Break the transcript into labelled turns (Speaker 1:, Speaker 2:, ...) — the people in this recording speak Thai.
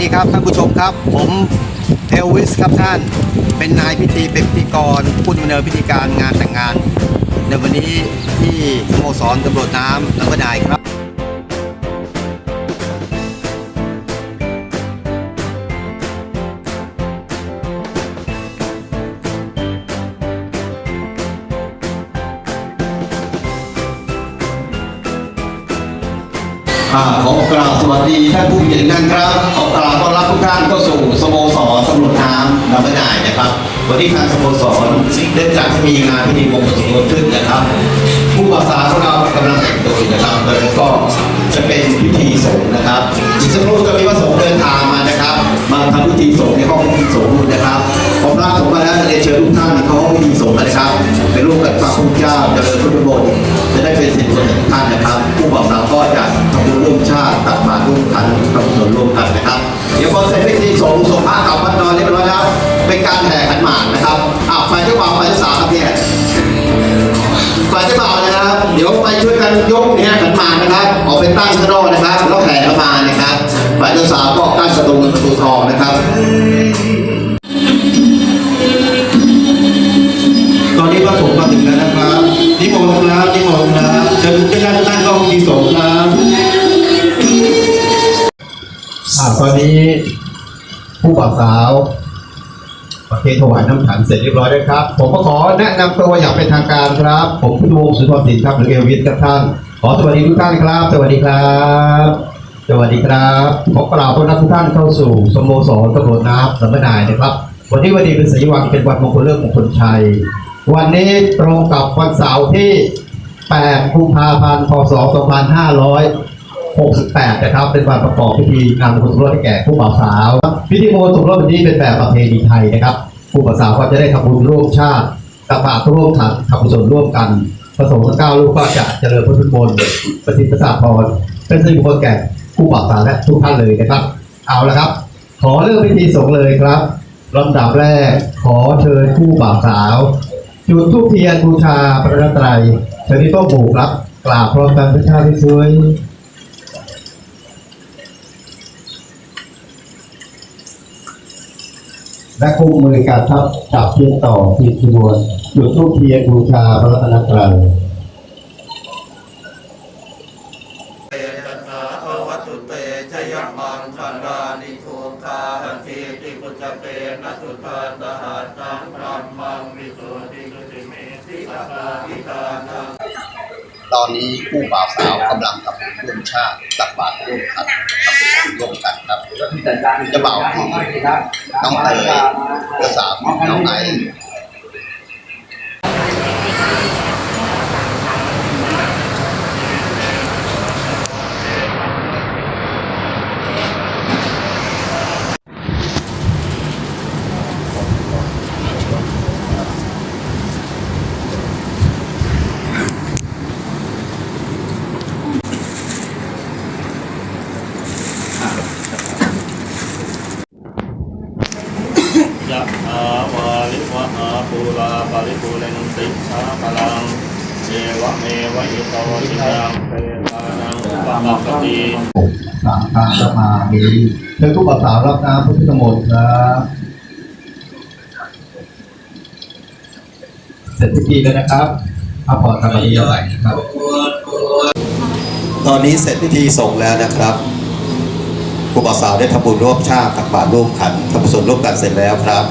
Speaker 1: ดีครับท่านผู้ชมครับ ผมเอลวิสครับท่านเป็นนายพิธีเป็นพิธีกรผู้ดำเนินพิธีการงานแต่งงาน ในวันนี้ที่สโมสรตำรวจน้ำลำพนายครับ ขอกราบสวัสดีท่านผู้มีเกียรติท่านครับขอกราบต้อนรับทุกท่านเข้าสู่สโมสรตำรวจน้ำลำนายนะครับวันนี้ทางสโมสรได้จัดให้มีงานพิธีมงคลสมรสขึ้นนะครับ ผู้ประสาของเรากำลังแต่งตัวนะครับแล้วก็จะเป็นพิธีสงฆ์นะครับอีกสักครู่จะมีพระสงฆ์เดินทางมานะครับ มาทำพิธีสงฆ์ในห้องพิธีสงฆ์นะครับพอพระสงฆ์มาแล้วจะเรียนเชิญทุกท่านเข้าห้องพิธีสงฆ์นะครับเป็นรูปกับพระคุณเจ้าเจริญพุทธมนต์จะได้เป็นสิทธิ์ส่วนของทุกท่านนะครับ ผู้บ่าวสาตรร่วมกันทำบุญส่วนร่วมกันนะครับ เดี๋ยวพอเสร็จพิธีสงฆ์ส่งพระกลับวัดนอนเรียบร้อยแล้วเป็นการแห่ขันหมากนะครับอ่าฝ่ายเจ้าบ่าวฝ่ายเจ้าสาวครับเนี่ยฝ่ายเจ้าบ่าวนะครับ เดี๋ยวไปช่วยกันยกเนี่ยขันหมากนะครับออกไปตั้งข้างนอกนะครับแล้วแห่เข้ามานะครับฝ่ายเจ้าสาวก็ตั้งสตูประตูทองนะครับ อ่าตอนนี้ผู้บ่าวสาวประเคนถวายน้ำขันเสร็จเรียบร้อยแล้วครับ ผมก็ขอแนะนำตัวอย่างเป็นทางการครับ ผมพุทธวงศ์สุนทรศิลป์ครับหรือเอลวิสครับท่าน ขอสวัสดีทุกท่านครับ สวัสดีครับ สวัสดีครับขอกล่าวต้อนรับทุกท่านเข้าสู่สโมสรตำรวจน้ำสัมมนายนะครับ วันนี้วันดีเป็นศรีวังเป็นวันมงคลเรื่องมงคลชัย วันนี้ตรงกับวันเสาร์ที่ 8 กุมภาพันธ์ พศ 6.8 นะครับ เป็นวันประกอบพิธีงานมงคลสมรสให้แก่ผู้บ่าวสาว พิธีมงคลสมรสวันนี้เป็นแบบประเพณีไทยนะครับผู้บ่าวสาวก็จะได้ทำบุญร่วมชาติตักบาตรร่วมขันทำบุญส่วนร่วมกันผสมทั้งเก้าลูกก็จะเจริญพุทธมนต์ประสิทธิประสาทพรเป็นสิริมงคลแก่ผู้บ่าวสาวและทุกท่านเลยนะครับ เอาละครับ ขอเริ่มพิธีสงฆ์เลยครับลำดับแรกขอเชิญผู้บ่าวสาว จุดทูปเทียนบูชาพระรัตนตรัยเชิญที่โต๊ะหมู่ครับกราบพร้อมกันพระชาติที่สวย และคู่มือการทับจับเทียนต่อทีขบวนจุดทูปเทียนบูชาพระรัตนตรัย
Speaker 2: เตยัสสะภะวัตุเตชยมังคันดานิโทคาหันทีติปุจจเปนะสุทานตหัสสังพรัมมังวิสุทธิกุติเมติสกาทิตานัง
Speaker 1: ตอนนี้ผู้บ่าวสาวกำลังทำบุญร่วมชาติตักบาตรร่วมกัน เจะบ่าวคือน้องเตยเจ้าสาวคือน้องไอซ์
Speaker 2: ยะถาวาลิวะหาปูราปาริปูเรนติสาพลังเอวะเมวะอิโตทินังเปตานังอุปปัปติ
Speaker 1: สามครั้งแล้วมามีเชิญผู้บ่าวสารับน้ำพุทธมนต์ครับเสร็จพิธีแล้วนะครับพักผ่อนทำอะไรอะไรนะครับ ตอนนี้เสร็จพิธีส่งแล้วนะครับ บ่าสาวได้ทำบุญร่วมชาติตักบาตรร่วมขันทำบุญร่วมกันเสร็จแล้วครับ